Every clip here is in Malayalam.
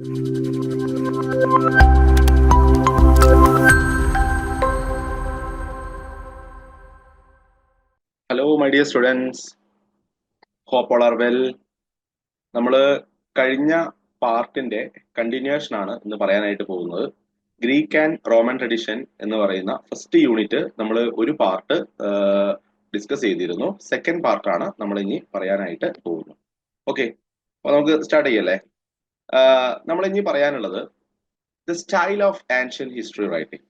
Hello my dear students hope all are well നമ്മൾ കഴിഞ്ഞ പാർട്ടിന്റെ കണ്ടിന്യൂഷൻ ആണ് ഇന്ന് പറയാനായിട്ട് പോകുന്നത്. ഗ്രീക്ക് ആൻഡ് റോമൻ ട്രഡിഷൻ എന്ന് പറയുന്ന ഫസ്റ്റ് യൂണിറ്റ് നമ്മൾ ഒരു പാർട്ട് ഡിസ്കസ് ചെയ്തിരുന്നു. സെക്കൻഡ് പാർട്ടാണ് നമ്മൾ ഇനി പറയാനായിട്ട് പോകുന്നത്. ഓക്കെ അപ്പൊ നമുക്ക് സ്റ്റാർട്ട് ചെയ്യല്ലേ? നമ്മൾ ഇനി പറയാനുള്ളത് the style of ancient history writing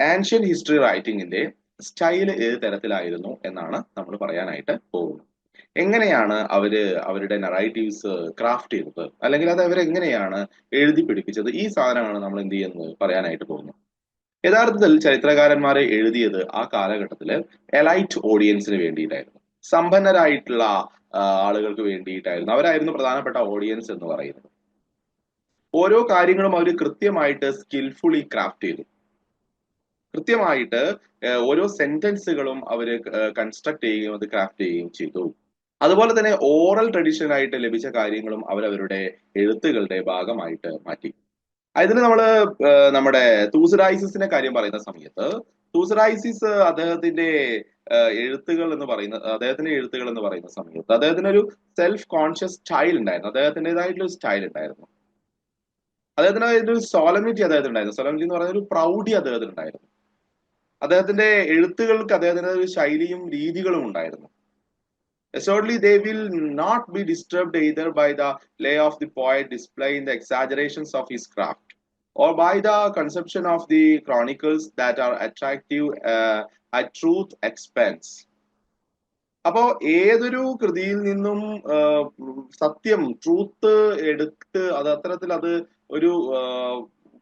ancient history റൈറ്റിംഗിന്റെ style ഏത് തരത്തിലായിരുന്നു എന്നാണ് നമ്മൾ പറയാനായിട്ട് പോകുന്നത്. എങ്ങനെയാണ് അവർ അവരുടെ നറേറ്റീവ്സ് ക്രാഫ്റ്റ് ചെയ്തത്? അല്ലെങ്കിൽ അത് അവരെങ്ങനെയാണ് എഴുതി പിടിപ്പിച്ചത്? ഈ സാധനമാണ് നമ്മൾ എന്ത് ചെയ്യുന്നത് പറയാനായിട്ട് പോകുന്നത്. യഥാർത്ഥത്തിൽ ചരിത്രകാരന്മാരെ എഴുതിയത് ആ കാലഘട്ടത്തിൽ എലൈറ്റ് ഓഡിയൻസിന് വേണ്ടിയിട്ടായിരുന്നു. സമ്പന്നരായിട്ടുള്ള ആളുകൾക്ക് വേണ്ടിയിട്ടായിരുന്നു. അവരായിരുന്നു പ്രധാനപ്പെട്ട ഓഡിയൻസ് എന്ന് പറയുന്നത്. ഓരോ കാര്യങ്ങളും അവർ കൃത്യമായിട്ട് സ്കിൽഫുള്ളി ക്രാഫ്റ്റ് ചെയ്തു. കൃത്യമായിട്ട് ഓരോ സെന്റൻസുകളും അവർ കൺസ്ട്രക്ട് ചെയ്യുകയും അത് ക്രാഫ്റ്റ് ചെയ്യുകയും ചെയ്തു. അതുപോലെ തന്നെ ഓറൽ ട്രഡീഷൻ ആയിട്ട് ലഭിച്ച കാര്യങ്ങളും അവരവരുടെ എഴുത്തുകളുടെ ഭാഗമായിട്ട് മാറ്റി. അതിന് നമ്മൾ നമ്മുടെ തൂസറൈസിസിന്റെ കാര്യം പറയുന്ന സമയത്ത് തൂസറൈസിസ് അദ്ദേഹത്തിന്റെ എഴുത്തുകൾ എന്ന് പറയുന്ന അദ്ദേഹത്തിന്റെ എഴുത്തുകൾ എന്ന് പറയുന്ന സമയത്ത് അദ്ദേഹത്തിന് ഒരു സെൽഫ് കോൺഷ്യസ് സ്റ്റൈൽ ഉണ്ടായിരുന്നു അദ്ദേഹത്തിന്റെതായിട്ടുള്ള സ്റ്റൈൽ ഉണ്ടായിരുന്നു. അദ്ദേഹത്തിന് അതിന്റെ ഒരു സോലമിറ്റി അദ്ദേഹത്തിന് ഉണ്ടായിരുന്നു സോലമിറ്റി എന്ന് പറയുന്ന ഒരു പ്രൗഢി അദ്ദേഹത്തിന് ഉണ്ടായിരുന്നു അദ്ദേഹത്തിന്റെ എഴുത്തുകൾക്ക് അദ്ദേഹത്തിന് ഒരു ശൈലിയും രീതികളും ഉണ്ടായിരുന്നു. Assuredly they will not be disturbed either by the lay of the point display in the exaggerations of his craft or by the conception of the chronicles that are attractive at truth expense അപ്പോ ഏതൊരു കൃതിയിൽ നിന്നും സത്യം ട്രൂത്ത് എടുത്ത് അത് അത്തരത്തിൽ അത് ഒരു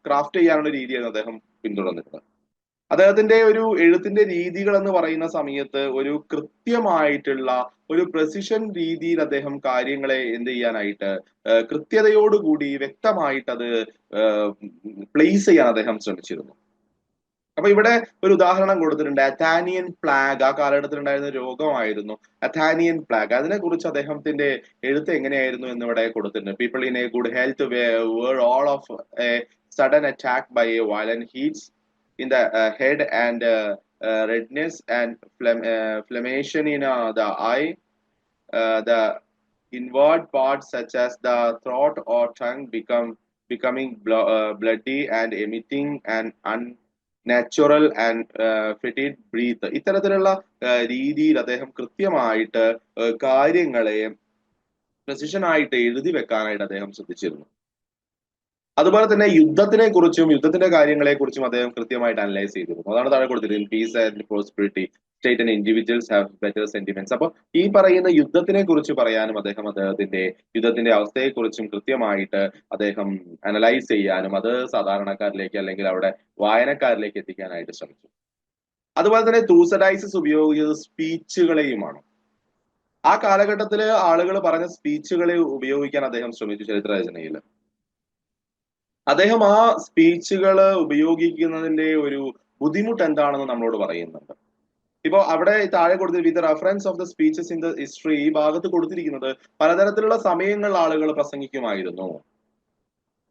ക്രാഫ്റ്റ് ചെയ്യാനുള്ള രീതിയാണ് അദ്ദേഹം പിന്തുടർന്നിരുന്നത്. അദ്ദേഹത്തിന്റെ ഒരു എഴുത്തിന്റെ രീതികൾ എന്ന് പറയുന്ന സമയത്ത് ഒരു കൃത്യമായിട്ടുള്ള ഒരു പ്രസിഷൻ രീതിയിൽ അദ്ദേഹം കാര്യങ്ങളെ എന്ത് ചെയ്യാനായിട്ട് കൃത്യതയോടുകൂടി വ്യക്തമായിട്ട് അത് പ്ലേസ് ചെയ്യാൻ അദ്ദേഹം ശ്രമിച്ചിരുന്നു. അപ്പൊ ഇവിടെ ഒരു ഉദാഹരണം കൊടുത്തിട്ടുണ്ട്. അഥാനിയൻ പ്ലാഗ് ആ കാലഘട്ടത്തിൽ ഉണ്ടായിരുന്ന രോഗമായിരുന്നു. അഥാനിയൻ പ്ലാഗ് അതിനെ കുറിച്ച് അദ്ദേഹത്തിന്റെ എഴുത്ത് എങ്ങനെയായിരുന്നു എന്ന് ഇവിടെ കൊടുത്തിട്ടുണ്ട്. People in a good health all of a sudden attack by a violent heats in the head and redness and inflammation in the eye the inward parts such as the throat or tongue become becoming blo bloody and emitting an unnatural and fetid breath ഇത്തരത്തിലുള്ള രീതിയിൽ അദ്ദേഹം കൃത്യമായിട്ട് കാര്യങ്ങളെ പ്രസിഷൻ ആയിട്ട് എഴുതി വെക്കാനായിട്ട് അദ്ദേഹം ശ്രദ്ധിച്ചിരുന്നു. അതുപോലെ തന്നെ യുദ്ധത്തിനെ കുറിച്ചും യുദ്ധത്തിന്റെ കാര്യങ്ങളെ കുറിച്ചും അദ്ദേഹം കൃത്യമായിട്ട് അനലൈസ് ചെയ്തിരുന്നു. അതാണ് താഴെ കൊടുത്തിരുന്നത് peace and prosperity state and individuals have better sentiments അപ്പൊ ഈ പറയുന്ന യുദ്ധത്തിനെ കുറിച്ച് പറയാനും അദ്ദേഹം അദ്ദേഹത്തിന്റെ യുദ്ധത്തിന്റെ അവസ്ഥയെക്കുറിച്ചും കൃത്യമായിട്ട് അദ്ദേഹം അനലൈസ് ചെയ്യാനും അത് സാധാരണക്കാരിലേക്ക് അല്ലെങ്കിൽ അവിടെ വായനക്കാരിലേക്ക് എത്തിക്കാനായിട്ട് ശ്രമിച്ചു. അതുപോലെ തന്നെ തൂസഡൈസസ് ഉപയോഗിച്ചത് സ്പീച്ചുകളെയുമാണ് ആ കാലഘട്ടത്തിൽ ആളുകൾ പറഞ്ഞ സ്പീച്ചുകളെ ഉപയോഗിക്കാൻ അദ്ദേഹം ശ്രമിച്ചു ചരിത്രരചനയിൽ അദ്ദേഹം ആ സ്പീച്ചുകൾ ഉപയോഗിക്കുന്നതിന്റെ ഒരു ബുദ്ധിമുട്ട് എന്താണെന്ന് നമ്മളോട് പറയുന്നുണ്ട്. ഇപ്പോ അവിടെ താഴെ കൊടുത്തിരിക്കുന്നത് with reference of the speeches in the history ഈ ഭാഗത്ത് കൊടുത്തിരിക്കുന്നത് പലതരത്തിലുള്ള സമയങ്ങളിൽ ആളുകൾ പ്രസംഗിക്കുമായിരുന്നു.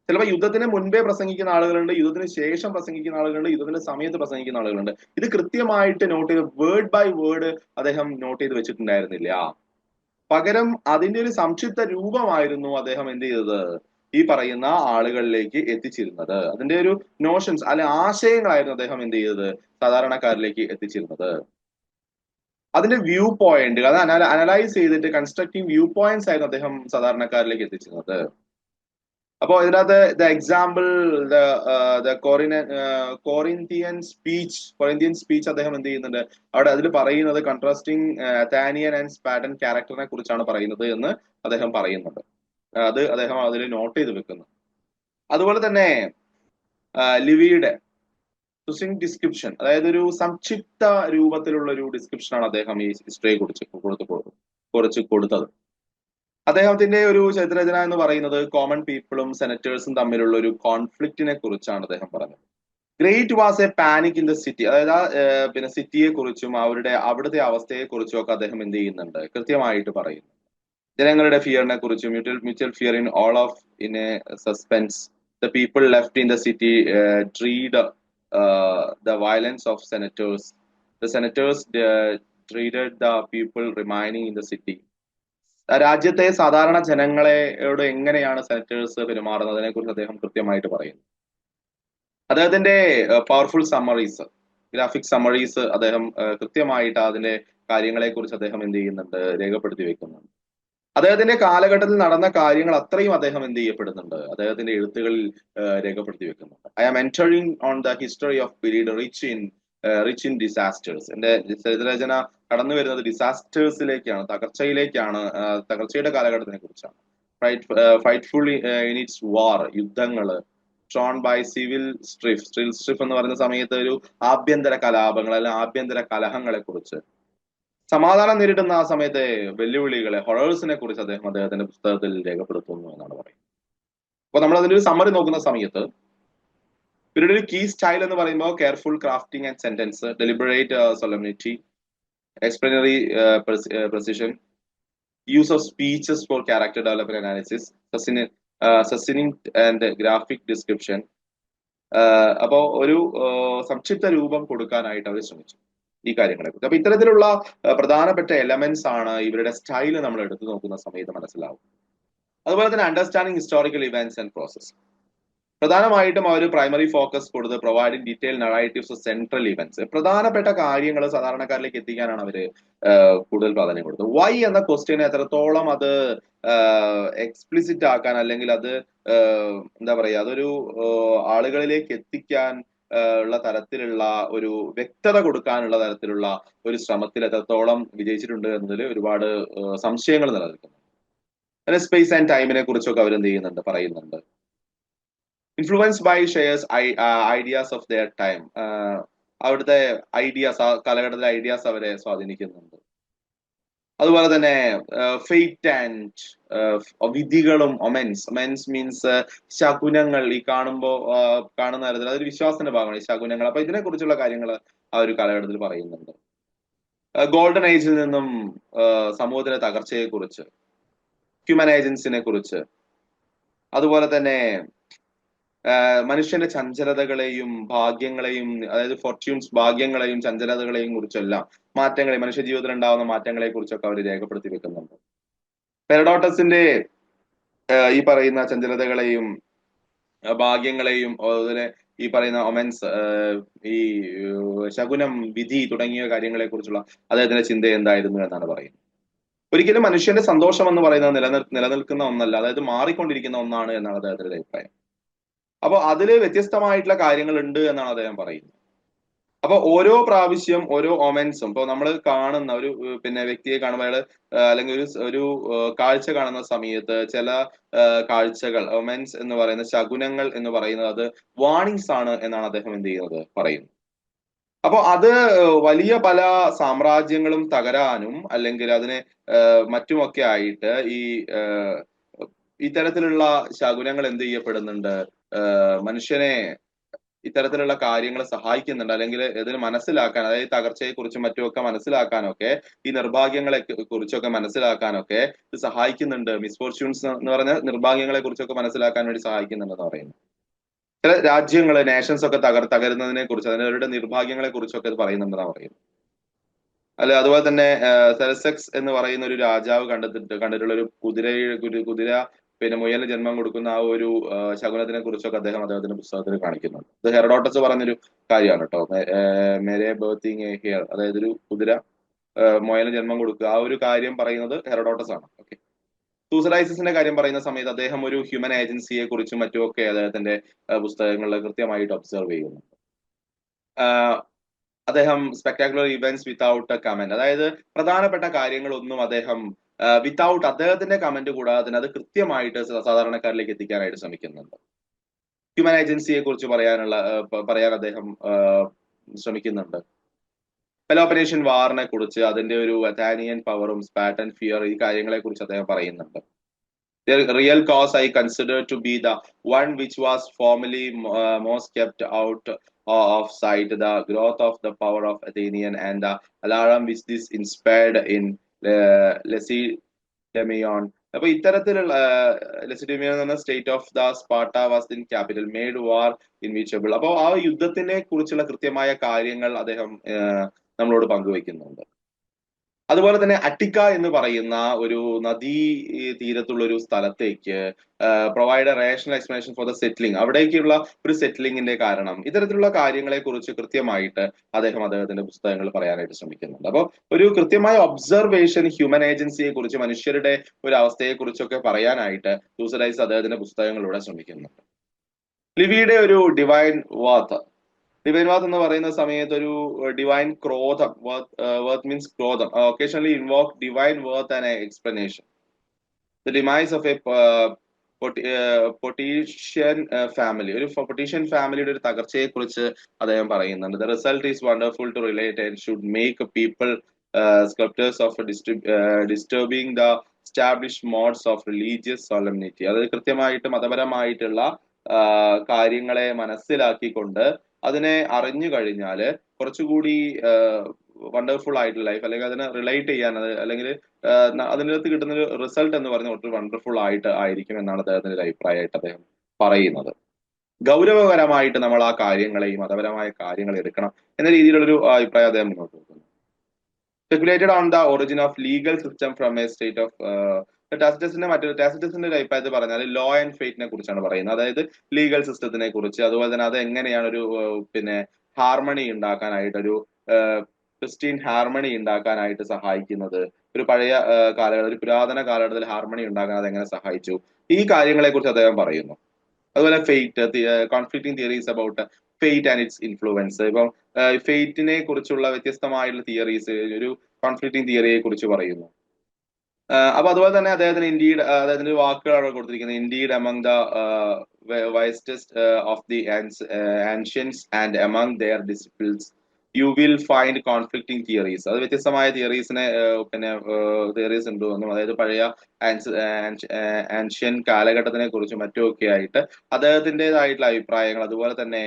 ചിലപ്പോൾ യുദ്ധത്തിന് മുൻപേ പ്രസംഗിക്കുന്ന ആളുകളുണ്ട് യുദ്ധത്തിന് ശേഷം പ്രസംഗിക്കുന്ന ആളുകളുണ്ട് യുദ്ധത്തിന്റെ സമയത്ത് പ്രസംഗിക്കുന്ന ആളുകളുണ്ട്. ഇത് കൃത്യമായിട്ട് നോട്ട് ചെയ്ത് വേർഡ് ബൈ വേർഡ് അദ്ദേഹം നോട്ട് ചെയ്ത് വെച്ചിട്ടുണ്ടായിരുന്നില്ല. പകരം അതിന്റെ ഒരു സംക്ഷിപ്ത രൂപമായിരുന്നു അദ്ദേഹം എന്ത് ചെയ്തത്? ഈ പറയുന്ന ആളുകളിലേക്ക് എത്തിച്ചിരുന്നത്. അതിന്റെ ഒരു നോഷൻസ് അല്ലെ ആശയങ്ങളായിരുന്നു അദ്ദേഹം എന്ത് ചെയ്തത്? സാധാരണക്കാരിലേക്ക് എത്തിച്ചിരുന്നത്. അതിന്റെ വ്യൂ പോയിന്റ് അത് അനലൈസ് ചെയ്തിട്ട് കൺസ്ട്രക്റ്റീവ് വ്യൂ പോയിന്റ്സ് ആയിരുന്നു അദ്ദേഹം സാധാരണക്കാരിലേക്ക് എത്തിച്ചിരുന്നത് അപ്പോൾ ഇതിനകത്ത് the example Corinthian speech Corinthian speech അദ്ദേഹം എന്ത് ചെയ്യുന്നുണ്ട്? അവിടെ അതിൽ പറയുന്നത് കൺട്രാസ്റ്റിംഗ് അതാനിയൻ ആൻഡ് സ്പാഡൻ ക്യാരക്ടറിനെ കുറിച്ചാണ് പറയുന്നത് എന്ന് അദ്ദേഹം പറയുന്നുണ്ട്. അത് അദ്ദേഹം അതിൽ നോട്ട് ചെയ്ത് വെക്കുന്നു. അതുപോലെ തന്നെ ലിവിയുടെ സുസിങ് ഡിസ്ക്രിപ്ഷൻ അതായത് ഒരു സംക്ഷിപ്ത രൂപത്തിലുള്ള ഒരു ഡിസ്ക്രിപ്ഷൻ ആണ് അദ്ദേഹം ഈ ഹിസ്റ്ററിയെ കുറിച്ച് കൊടുത്ത് കുറച്ച് കൊടുത്തത്. അദ്ദേഹത്തിന്റെ ഒരു ചരിത്രരചന എന്ന് പറയുന്നത് കോമൺ പീപ്പിളും സെനറ്റേഴ്സും തമ്മിലുള്ള ഒരു കോൺഫ്ലിക്റ്റിനെ കുറിച്ചാണ് അദ്ദേഹം പറഞ്ഞത്. Great was a panic in the city അതായത് പിന്നെ സിറ്റിയെ കുറിച്ചും അവരുടെ അവിടുത്തെ അവസ്ഥയെ കുറിച്ചും ഒക്കെ അദ്ദേഹം എന്ത് ചെയ്യുന്നുണ്ട്? കൃത്യമായിട്ട് പറയുന്നു ജനങ്ങളുടെ ഫിയറിനെ കുറിച്ചും mutual mutual fear in all of in a suspense the people left in the city treed the violence of senators. The senators treated the people remaining in the city. രാജ്യത്തെ സാധാരണ ജനങ്ങളെയോട് എങ്ങനെയാണ് സെനറ്റേഴ്സ് പെരുമാറുന്നതിനെ കുറിച്ച് അദ്ദേഹം കൃത്യമായിട്ട് പറയുന്നു അദ്ദേഹത്തിന്റെ പവർഫുൾ സമ്മറീസ് ഗ്രാഫിക് സമ്മറീസ് അദ്ദേഹം കൃത്യമായിട്ട് അതിന്റെ കാര്യങ്ങളെ കുറിച്ച് അദ്ദേഹം എന്ത് ചെയ്യുന്നുണ്ട് രേഖപ്പെടുത്തി വെക്കുന്നുണ്ട് അദ്ദേഹത്തിന്റെ കാലഘട്ടത്തിൽ നടന്ന കാര്യങ്ങൾ അത്രയും അദ്ദേഹം എന്ത് ചെയ്യപ്പെടുന്നുണ്ട്? അദ്ദേഹത്തിന്റെ എഴുത്തുകളിൽ രേഖപ്പെടുത്തി വെക്കുന്നുണ്ട്. I am entering on the history of period rich in rich in disasters എന്റെ ചരിത്രരചന കടന്നു വരുന്നത് ഡിസാസ്റ്റേഴ്സിലേക്കാണ് തകർച്ചയിലേക്കാണ് തകർച്ചയുടെ കാലഘട്ടത്തിനെ കുറിച്ചാണ് ഫൈറ്റ്ഫുൾ ഇൻ ഇറ്റ്സ് വാർ യുദ്ധങ്ങൾ torn by civil strife strife എന്ന് പറയുന്ന സമയത്ത് ഒരു ആഭ്യന്തര കലാപങ്ങൾ അല്ലെങ്കിൽ ആഭ്യന്തര കലഹങ്ങളെ കുറിച്ച് സമാധാനം നേരിടുന്ന ആ സമയത്തെ വെല്ലുവിളികളെ ഹൊറേഴ്സിനെ കുറിച്ച് അദ്ദേഹം അദ്ദേഹത്തിന്റെ പുസ്തകത്തിൽ രേഖപ്പെടുത്തുന്നു എന്നാണ് പറയുന്നത്. അപ്പൊ നമ്മൾ അതിന്റെ ഒരു സമ്മറി നോക്കുന്ന സമയത്ത് ഇവരുടെ ഒരു കീ സ്റ്റൈൽ എന്ന് പറയുമ്പോൾ careful crafting and sentence deliberate solemnity explanatory precision use of speeches for character development analysis sustaining and graphic description അപ്പോ ഒരു സംക്ഷിപ്ത രൂപം കൊടുക്കാനായിട്ട് അവർ ശ്രമിച്ചു. ഈ കാര്യങ്ങളെ കുറിച്ച് അപ്പൊ ഇത്തരത്തിലുള്ള പ്രധാനപ്പെട്ട എലമെന്റ്സ് ആണ് ഇവരുടെ സ്റ്റൈൽ നമ്മൾ എടുത്തു നോക്കുന്ന സമയത്ത് മനസ്സിലാവും. അതുപോലെ തന്നെ understanding historical events and process പ്രധാനമായിട്ടും അവർ പ്രൈമറി ഫോക്കസ് കൊടുത്ത് providing detail narratives central events പ്രധാനപ്പെട്ട കാര്യങ്ങൾ സാധാരണക്കാരിലേക്ക് എത്തിക്കാനാണ് അവർ കൂടുതൽ പ്രാധാന്യം കൊടുത്തത്. വൈ എന്ന ക്വസ്റ്റ്യനെ എത്രത്തോളം അത് എക്സ്പ്ലിസിറ്റ് ആക്കാൻ അല്ലെങ്കിൽ അത് എന്താ പറയുക അതൊരു ആളുകളിലേക്ക് എത്തിക്കാൻ ഉള്ള തരത്തിലുള്ള ഒരു വ്യക്തത കൊടുക്കാനുള്ള തരത്തിലുള്ള ഒരു ശ്രമത്തിൽ എത്രത്തോളം വിജയിച്ചിട്ടുണ്ട് എന്നതിൽ ഒരുപാട് സംശയങ്ങൾ നിലനിൽക്കുന്നു. അങ്ങനെ സ്പേസ് ആൻഡ് ടൈമിനെ കുറിച്ചൊക്കെ അവർ എന്ത് ചെയ്യുന്നുണ്ട് പറയുന്നുണ്ട്. Influence by shares ideas of their time അവിടുത്തെ ഐഡിയാസ് ആ കാലഘട്ടത്തിലെ ഐഡിയാസ് അവരെ സ്വാധീനിക്കുന്നുണ്ട്. അതുപോലെ തന്നെ ഫെയ്റ്റ് ആൻഡ് വിധികളും ഒമെൻസ് ഒമെൻസ് മീൻസ് ശകുനങ്ങൾ ഈ കാണുമ്പോൾ കാണുന്ന തരത്തിൽ അതൊരു വിശ്വാസത്തിന്റെ ഭാഗമാണ് ഈ ശകുനങ്ങൾ. അപ്പൊ ഇതിനെ കുറിച്ചുള്ള കാര്യങ്ങൾ ആ ഒരു കാലഘട്ടത്തിൽ പറയുന്നുണ്ട്. ഗോൾഡൻ ഏജിൽ നിന്നും സമൂഹത്തിലെ തകർച്ചയെ കുറിച്ച് ഹ്യൂമൻ ഏജൻസിനെ കുറിച്ച് അതുപോലെ തന്നെ മനുഷ്യന്റെ ചഞ്ചലതകളെയും ഭാഗ്യങ്ങളെയും അതായത് ഫോർച്യൂൺസ് ഭാഗ്യങ്ങളെയും ചഞ്ചലതകളെയും കുറിച്ചെല്ലാം മാറ്റങ്ങളെ മനുഷ്യ ജീവിതത്തിൽ ഉണ്ടാകുന്ന മാറ്റങ്ങളെ കുറിച്ചൊക്കെ അവർ രേഖപ്പെടുത്തി വെക്കുന്നുണ്ട്. പെരഡോട്ടസിന്റെ ഈ പറയുന്ന ചഞ്ചലതകളെയും ഭാഗ്യങ്ങളെയും അതുപോലെ ഈ പറയുന്ന ഒമൻസ് ഈ ശകുനം വിധി തുടങ്ങിയ കാര്യങ്ങളെ കുറിച്ചുള്ള അദ്ദേഹത്തിന്റെ ചിന്ത എന്തായിരുന്നു എന്നാണ് പറയുന്നത്. ഒരിക്കലും മനുഷ്യന്റെ സന്തോഷം എന്ന് പറയുന്നത് നിലനിൽ നിലനിൽക്കുന്ന ഒന്നല്ല അതായത് മാറിക്കൊണ്ടിരിക്കുന്ന ഒന്നാണ് എന്നാണ് അദ്ദേഹത്തിന്റെ അഭിപ്രായം. അപ്പൊ അതിൽ വ്യത്യസ്തമായിട്ടുള്ള കാര്യങ്ങൾ ഉണ്ട് എന്നാണ് അദ്ദേഹം പറയുന്നത്. അപ്പൊ ഓരോ പ്രാവശ്യം ഓരോ ഒമൻസും ഇപ്പൊ നമ്മൾ കാണുന്ന ഒരു പിന്നെ വ്യക്തിയെ കാണുമ്പോൾ അല്ലെങ്കിൽ ഒരു ഒരു കാഴ്ച കാണുന്ന സമയത്ത് ചില കാഴ്ചകൾ ഒമൻസ് എന്ന് പറയുന്ന ശകുനങ്ങൾ എന്ന് പറയുന്നത് അത് വാണിങ്സ് ആണ് എന്നാണ് അദ്ദേഹം എന്ത് ചെയ്യുന്നത്? പറയുന്നത്. അപ്പൊ അത് വലിയ പല സാമ്രാജ്യങ്ങളും തകരാനും അല്ലെങ്കിൽ അതിനെ മറ്റുമൊക്കെ ആയിട്ട് ഈ ഇത്തരത്തിലുള്ള ശകുനങ്ങൾ എന്ത് ചെയ്യപ്പെടുന്നുണ്ട്? മനുഷ്യനെ ഇത്തരത്തിലുള്ള കാര്യങ്ങൾ സഹായിക്കുന്നുണ്ട്. അല്ലെങ്കിൽ ഇതിന് മനസ്സിലാക്കാൻ അതായത് തകർച്ചയെ കുറിച്ചും മറ്റുമൊക്കെ മനസ്സിലാക്കാനൊക്കെ ഈ നിർഭാഗ്യങ്ങളെ കുറിച്ചൊക്കെ മനസ്സിലാക്കാനൊക്കെ ഇത് സഹായിക്കുന്നുണ്ട്. മിസ്ഫോർച്യൂൺസ് എന്ന് പറഞ്ഞ നിർഭാഗ്യങ്ങളെ കുറിച്ചൊക്കെ മനസ്സിലാക്കാൻ വേണ്ടി സഹായിക്കുന്നുണ്ടെന്ന് പറയുന്നു. ചില രാജ്യങ്ങൾ നേഷൻസ് ഒക്കെ തകർ തകരുന്നതിനെ കുറിച്ച് അതിനവരുടെ നിർഭാഗ്യങ്ങളെ കുറിച്ചൊക്കെ ഇത് പറയുന്നുണ്ടെന്ന് പറയുന്നു അല്ല? അതുപോലെ തന്നെ സെൽസെക്സ് എന്ന് പറയുന്ന ഒരു രാജാവ് കണ്ടെത്തിട്ട് കണ്ടിട്ടുള്ള ഒരു കുതിര കുതിര പിന്നെ മുയലിന് ജന്മം കൊടുക്കുന്ന ആ ഒരു ശകുനത്തിനെ കുറിച്ചൊക്കെ അദ്ദേഹം അദ്ദേഹത്തിന്റെ പുസ്തകത്തിൽ കാണിക്കുന്നുണ്ട്. ഇത് ഹെറഡോട്ടസ് പറഞ്ഞൊരു കാര്യമാണ് കേട്ടോ. മേരെ ബേർത്തിങ് ഹിയർ അതായത് ഒരു കുതിര മുയലിന് ജന്മം കൊടുക്കുക. ആ ഒരു കാര്യം പറയുന്നത് ഹെറഡോട്ടസ് ആണ്. ഓക്കെ. സൂസലൈസിന്റെ കാര്യം പറയുന്ന സമയത്ത് അദ്ദേഹം ഒരു ഹ്യൂമൻ ഏജൻസിയെ കുറിച്ചും മറ്റുമൊക്കെ അദ്ദേഹത്തിന്റെ പുസ്തകങ്ങളിൽ കൃത്യമായിട്ട് ഒബ്സർവ് ചെയ്യുന്നുണ്ട്. അദ്ദേഹം spectacular events without a comment അതായത് പ്രധാനപ്പെട്ട കാര്യങ്ങളൊന്നും അദ്ദേഹം വിത്തൗട്ട് അദ്ദേഹത്തിന്റെ കമന്റ് കൂടാതെ തന്നെ അത് കൃത്യമായിട്ട് സാധാരണക്കാരിലേക്ക് എത്തിക്കാനായിട്ട് ശ്രമിക്കുന്നുണ്ട്. ഹ്യൂമൻ ഏജൻസിയെ കുറിച്ച് പറയാനുള്ള പറയാൻ അദ്ദേഹം ശ്രമിക്കുന്നുണ്ട്. പെലോപ്പറേഷൻ വാറിനെ കുറിച്ച് അതിന്റെ ഒരു അതാനിയൻ പവറും സ്പാറ്റ് ആൻഡ് ഫിയർ ഈ കാര്യങ്ങളെ കുറിച്ച് അദ്ദേഹം പറയുന്നുണ്ട്. Real cause I consider to be the one which was formally most kept out of sight the growth of the power of Athenian and the alarm which this inspired in uh, ഡെമിയോൺ. അപ്പൊ ഇത്തരത്തിലുള്ള ലെസിഡിമിയോൺ എന്ന state of the Sparta was in capital made war inevitable അപ്പോൾ ആ യുദ്ധത്തിനെ കുറിച്ചുള്ള കൃത്യമായ കാര്യങ്ങൾ അദ്ദേഹം നമ്മളോട് പങ്കുവെക്കുന്നുണ്ട്. അതുപോലെ തന്നെ അട്ടിക്ക എന്ന് പറയുന്ന ഒരു നദീ തീരത്തുള്ള ഒരു സ്ഥലത്തേക്ക് provide rational explanation for the settling അവിടേക്കുള്ള ഒരു സെറ്റിലിംഗിന്റെ കാരണം. ഇത്തരത്തിലുള്ള കാര്യങ്ങളെ കുറിച്ച് കൃത്യമായിട്ട് അദ്ദേഹം അദ്ദേഹത്തിന്റെ പുസ്തകങ്ങൾ പറയാനായിട്ട് ശ്രമിക്കുന്നുണ്ട്. അപ്പോൾ ഒരു കൃത്യമായ ഒബ്സർവേഷൻ ഹ്യൂമൻ ഏജൻസിയെ കുറിച്ച് മനുഷ്യരുടെ ഒരു അവസ്ഥയെ കുറിച്ചൊക്കെ പറയാനായിട്ട് സൂസഡൈസ് അദ്ദേഹത്തിന്റെ പുസ്തകങ്ങളിലൂടെ ശ്രമിക്കുന്നുണ്ട്. ലിവിയുടെ ഒരു ഡിവൈൻ വാത്ത് ഡിവൈൻ എന്ന് പറയുന്ന സമയത്ത് ഒരു ഡിവൈൻ ക്രോധം വർത്ത് മീൻസ് ക്രോധം. Occasionally invoke divine wrath and explanation demise of a patrician family ഒരു പൊട്ടീഷ്യൻ ഫാമിലിയുടെ ഒരു തകർച്ചയെ കുറിച്ച് അദ്ദേഹം പറയുന്നുണ്ട്. The result is wonderful to relate and should make people sculptors of disturbing the establish modes of religious solemnity അതായത് കൃത്യമായിട്ട് മതപരമായിട്ടുള്ള കാര്യങ്ങളെ മനസ്സിലാക്കിക്കൊണ്ട് അതിനെ അറിഞ്ഞു കഴിഞ്ഞാൽ കുറച്ചുകൂടി വണ്ടർഫുൾ ആയിട്ടുള്ള ലൈഫ് അല്ലെങ്കിൽ അതിനെ റിലേറ്റ് ചെയ്യാൻ അല്ലെങ്കിൽ അതിനകത്ത് കിട്ടുന്ന ഒരു റിസൾട്ട് എന്ന് പറഞ്ഞാൽ ഒത്തിരി വണ്ടർഫുൾ ആയിട്ട് ആയിരിക്കും എന്നാണ് അദ്ദേഹത്തിന്റെ ഒരു അഭിപ്രായമായിട്ട് അദ്ദേഹം പറയുന്നത്. ഗൗരവകരമായിട്ട് നമ്മൾ ആ കാര്യങ്ങളെയും മതപരമായ കാര്യങ്ങൾ എടുക്കണം എന്ന രീതിയിലുള്ളൊരു അഭിപ്രായം അദ്ദേഹം മുന്നോട്ട് വെക്കുന്നു. Speculated on the origin of legal system from a state of ടാസിറ്റസിന്റെ മറ്റൊരു ടാസിറ്റസിന്റെ ഒരു അഭിപ്രായത്തിൽ പറഞ്ഞാൽ ലോ ആൻഡ് ഫെയ്റ്റിനെ കുറിച്ചാണ് പറയുന്നത്. അതായത് ലീഗൽ സിസ്റ്റത്തിനെ കുറിച്ച് അതുപോലെ തന്നെ അത് എങ്ങനെയാണ് ഒരു പിന്നെ ഹാർമണി ഉണ്ടാക്കാനായിട്ട് ഒരു ക്രിസ്റ്റീൻ ഹാർമണി ഉണ്ടാക്കാനായിട്ട് സഹായിക്കുന്നത്? ഒരു പഴയ കാലഘട്ടം ഒരു പുരാതന കാലഘട്ടത്തിൽ ഹാർമണി ഉണ്ടാക്കാൻ അത് എങ്ങനെ സഹായിച്ചു? ഈ കാര്യങ്ങളെ കുറിച്ച് അദ്ദേഹം പറയുന്നു. അതുപോലെ fate conflicting theories about fate and its influence ഇപ്പം ഫെയ്റ്റിനെ കുറിച്ചുള്ള വ്യത്യസ്തമായിട്ടുള്ള തിയറീസ് ഒരു കോൺഫ്ലിക്റ്റിംഗ് തിയറിയെ കുറിച്ച് പറയുന്നു. അപ്പൊ അതുപോലെ തന്നെ അദ്ദേഹത്തിന് ഇൻഡീഡ് അദ്ദേഹത്തിന്റെ വാക്കുകളാണ് കൊടുത്തിരിക്കുന്നത്. Indeed among the wisest of the ancients and among their disciples you will find conflicting theories അത് വ്യത്യസ്തമായ തിയറീസിനെ പിന്നെ തിയറീസ് ഉണ്ട്. എന്നും അതായത് പഴയ ആൻഷ്യൻ കാലഘട്ടത്തിനെ കുറിച്ചും മറ്റുമൊക്കെ ആയിട്ട് അദ്ദേഹത്തിന്റെതായിട്ടുള്ള അഭിപ്രായങ്ങൾ അതുപോലെ തന്നെ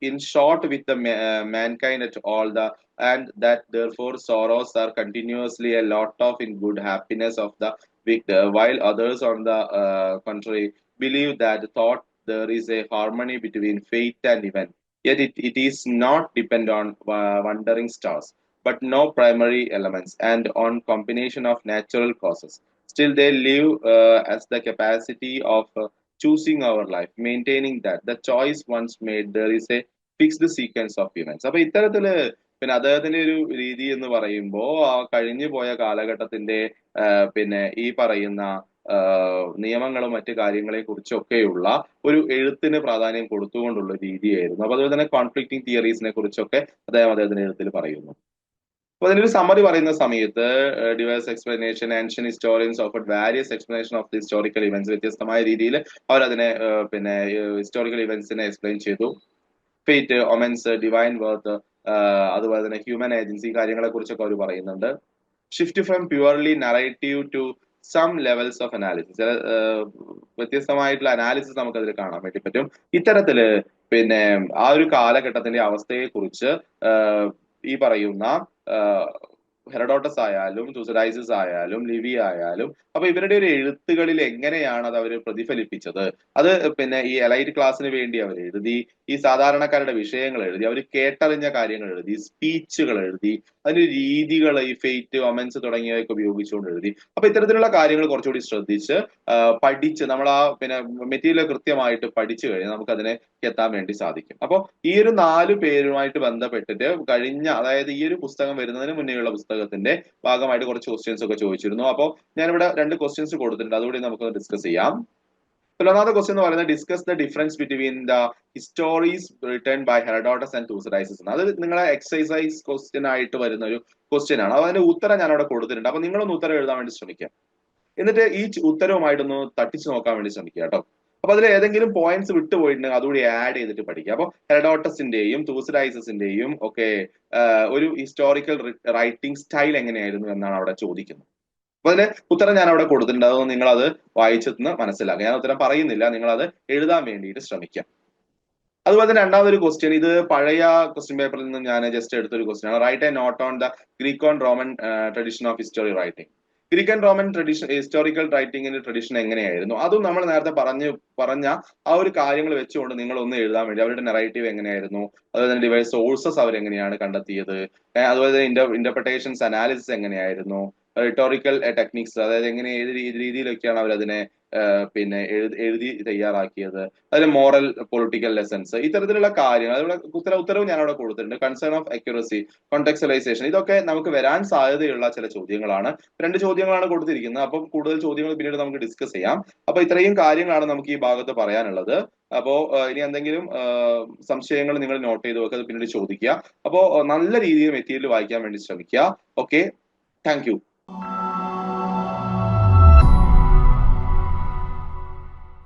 in short with the ma uh, mankind at all the and that therefore sorrows are continuously a lot of in good happiness of the victor uh, while others on the uh, contrary believe that thought there is a harmony between fate and event. Yet it, it is not depend on uh, wandering stars but no primary elements and on combination of natural causes. Still they live uh, as the capacity of uh, choosing our life maintaining that. The choice once made there is a fixed sequence of events. അപ്പൊ ഇത്തരത്തിൽ പിന്നെ അദ്ദേഹത്തിന്റെ ഒരു രീതി എന്ന് പറയുമ്പോൾ ആ കഴിഞ്ഞു പോയ കാലഘട്ടത്തിന്റെ പിന്നെ ഈ പറയുന്ന നിയമങ്ങളും മറ്റു കാര്യങ്ങളെ കുറിച്ചൊക്കെയുള്ള ഒരു എഴുത്തിന് പ്രാധാന്യം കൊടുത്തുകൊണ്ടുള്ള രീതിയായിരുന്നു. അപ്പൊ അതുപോലെ തന്നെ കോൺഫ്ലിക്റ്റിംഗ് തിയറീസിനെ കുറിച്ചൊക്കെ അദ്ദേഹം അദ്ദേഹത്തിന്റെ എഴുത്തിൽ പറയുന്നു. അപ്പൊ അതിനൊരു സമ്മറി പറയുന്ന സമയത്ത് device explanation ancient historians of various explanation of the historical events വ്യത്യസ്തമായ രീതിയിൽ അവർ അതിനെ പിന്നെ ഹിസ്റ്റോറിക്കൽ ഇവന്റ്സിനെ എക്സ്പ്ലെയിൻ ചെയ്തു. ഫെയ്റ്റ് ഒമൻസ് ഡിവൈൻ വർത്ത് അതുപോലെ തന്നെ ഹ്യൂമൻ ഏജൻസി കാര്യങ്ങളെ കുറിച്ചൊക്കെ അവർ പറയുന്നുണ്ട് shift from purely narrative to some levels of analysis വ്യത്യസ്തമായിട്ടുള്ള അനാലിസിസ് നമുക്ക് അതിൽ കാണാൻ വേണ്ടി പറ്റും. ഇത്തരത്തിൽ പിന്നെ ആ ഒരു കാലഘട്ടത്തിന്റെ അവസ്ഥയെ കുറിച്ച് ഈ പറയുന്ന uh, ഹെറഡോട്ടസ് ആയാലും തുസഡൈസിസ് ആയാലും ലിവി ആയാലും അപ്പൊ ഇവരുടെ ഒരു എഴുത്തുകളിൽ എങ്ങനെയാണ് അത് അവർ പ്രതിഫലിപ്പിച്ചത്? അത് പിന്നെ ഈ എലൈറ്റ് ക്ലാസ്സിന് വേണ്ടി അവർ എഴുതി ഈ സാധാരണക്കാരുടെ വിഷയങ്ങൾ എഴുതി അവർ കേട്ടറിഞ്ഞ കാര്യങ്ങൾ എഴുതി സ്പീച്ചുകൾ എഴുതി അതിന് രീതികൾ ഈ ഫെയ്റ്റ് ഒമൻസ് തുടങ്ങിയവയൊക്കെ ഉപയോഗിച്ചുകൊണ്ട് എഴുതി. അപ്പൊ ഇത്തരത്തിലുള്ള കാര്യങ്ങൾ കുറച്ചുകൂടി ശ്രദ്ധിച്ച് പഠിച്ച് നമ്മൾ ആ പിന്നെ മെറ്റീരിയൽ കൃത്യമായിട്ട് പഠിച്ചു കഴിഞ്ഞാൽ നമുക്ക് അതിനെ എത്താൻ വേണ്ടി സാധിക്കും. അപ്പോൾ ഈ ഒരു നാല് പേരുമായിട്ട് ബന്ധപ്പെട്ടിട്ട് കഴിഞ്ഞ അതായത് ഈ ഒരു പുസ്തകം വരുന്നതിന് മുന്നേയുള്ള പുസ്തകത്തിന്റെ ഭാഗമായിട്ട് കുറച്ച് ക്വസ്റ്റ്യൻസ് ഒക്കെ ചോദിച്ചിരുന്നു. അപ്പോൾ ഞാനിവിടെ രണ്ട് ക്വസ്റ്റ്യൻസ് കൊടുത്തിട്ടുണ്ട്. അതുകൂടി നമുക്ക് ഡിസ്കസ് ചെയ്യാം. ഒന്നാമത്തെ ക്വസ്റ്റ്യൻ എന്ന് പറയുന്നത് discuss the difference between the histories written by Herodotus and Thucydides അത് നിങ്ങളെ എക്സസൈസ് ക്വസ്റ്റ്യൻ ആയിട്ട് വരുന്ന ഒരു ക്വസ്റ്റ്യൻ ആണ് അതിന്റെ ഉത്തരം ഞാൻ അവിടെ കൊടുത്തിട്ടുണ്ട്. അപ്പൊ നിങ്ങളൊന്ന് ഉത്തരം എഴുതാൻ വേണ്ടി ശ്രമിക്കുക എന്നിട്ട് ഈ ഉത്തരവുമായിട്ടൊന്ന് തട്ടിച്ചു നോക്കാൻ വേണ്ടി ശ്രമിക്കുക കേട്ടോ. അപ്പൊ അതിൽ ഏതെങ്കിലും പോയിന്റ്സ് വിട്ടുപോയിട്ടുണ്ടെങ്കിൽ അതുകൂടി ആഡ് ചെയ്തിട്ട് പഠിക്കുക അപ്പൊ ഹെറഡോട്ടസിന്റെയും തൂസഡൈസസിന്റെയും ഒക്കെ ഒരു ഹിസ്റ്റോറിക്കൽ റൈറ്റിംഗ് സ്റ്റൈൽ എങ്ങനെയായിരുന്നു എന്നാണ് അവിടെ ചോദിക്കുന്നത്. അപ്പൊ അതിന് ഉത്തരം ഞാൻ അവിടെ കൊടുത്തിട്ടുണ്ട്. അതൊന്ന് നിങ്ങൾ അത് വായിച്ചെന്ന് മനസ്സിലാക്കുക. ഞാൻ ഉത്തരം പറയുന്നില്ല. നിങ്ങൾ അത് എഴുതാൻ വേണ്ടിയിട്ട് ശ്രമിക്കാം. അതുപോലെ തന്നെ രണ്ടാമതൊരു ക്വസ്റ്റ്യൻ ഇത് പഴയ ക്വസ്റ്റ്യൻ പേപ്പറിൽ നിന്ന് ഞാൻ ജസ്റ്റ് എടുത്തൊരു ക്വസ്റ്റ്യൻ ആണ്. Write a note on the Greek on Roman tradition of history writing Greek and Roman tradition historical റൈറ്റിംഗിന്റെ tradition എങ്ങനെയായിരുന്നു? അതും നമ്മൾ നേരത്തെ പറഞ്ഞു പറഞ്ഞ ആ ഒരു കാര്യങ്ങൾ വെച്ചുകൊണ്ട് നിങ്ങൾ ഒന്ന് എഴുതാൻ വേണ്ടി അവരുടെ നെറേറ്റീവ് എങ്ങനെയായിരുന്നു? അതുപോലെ തന്നെ ഡിവൈസ് സോഴ്സസ് അവരെങ്ങനെയാണ് കണ്ടെത്തിയത്? അതുപോലെ തന്നെ ഇന്റർ ഇന്റർപ്രിട്ടേഷൻസ് അനാലിസിസ് എങ്ങനെയായിരുന്നു? റിട്ടോറിക്കൽ ടെക്നിക്സ് അതായത് എങ്ങനെ ഏത് രീതി- രീതിയിലൊക്കെയാണ് അവർ ഏഹ് പിന്നെ എഴുതി തയ്യാറാക്കിയത്. അതിൽ മോറൽ പൊളിറ്റിക്കൽ ലെസൺസ് ഇത്തരത്തിലുള്ള കാര്യങ്ങൾ. അതിലുള്ള ഉത്തര ഉത്തരവ് ഞാൻ അവിടെ കൊടുത്തിട്ടുണ്ട്. കൺസേൺ ഓഫ് അക്യുറസി കോണ്ടെക്സലൈസേഷൻ ഇതൊക്കെ നമുക്ക് വരാൻ സാധ്യതയുള്ള ചില ചോദ്യങ്ങളാണ്. രണ്ട് ചോദ്യങ്ങളാണ് കൊടുത്തിരിക്കുന്നത്. അപ്പം കൂടുതൽ ചോദ്യങ്ങൾ പിന്നീട് നമുക്ക് ഡിസ്കസ് ചെയ്യാം. അപ്പൊ ഇത്രയും കാര്യങ്ങളാണ് നമുക്ക് ഈ ഭാഗത്ത് പറയാനുള്ളത്. അപ്പോ ഇനി എന്തെങ്കിലും സംശയങ്ങൾ നിങ്ങൾ നോട്ട് ചെയ്ത് വെക്കുക. പിന്നീട് ചോദിക്കുക. അപ്പോ നല്ല രീതിയിൽ മെറ്റീരിയൽ വായിക്കാൻ വേണ്ടി ശ്രമിക്കുക. Okay thank you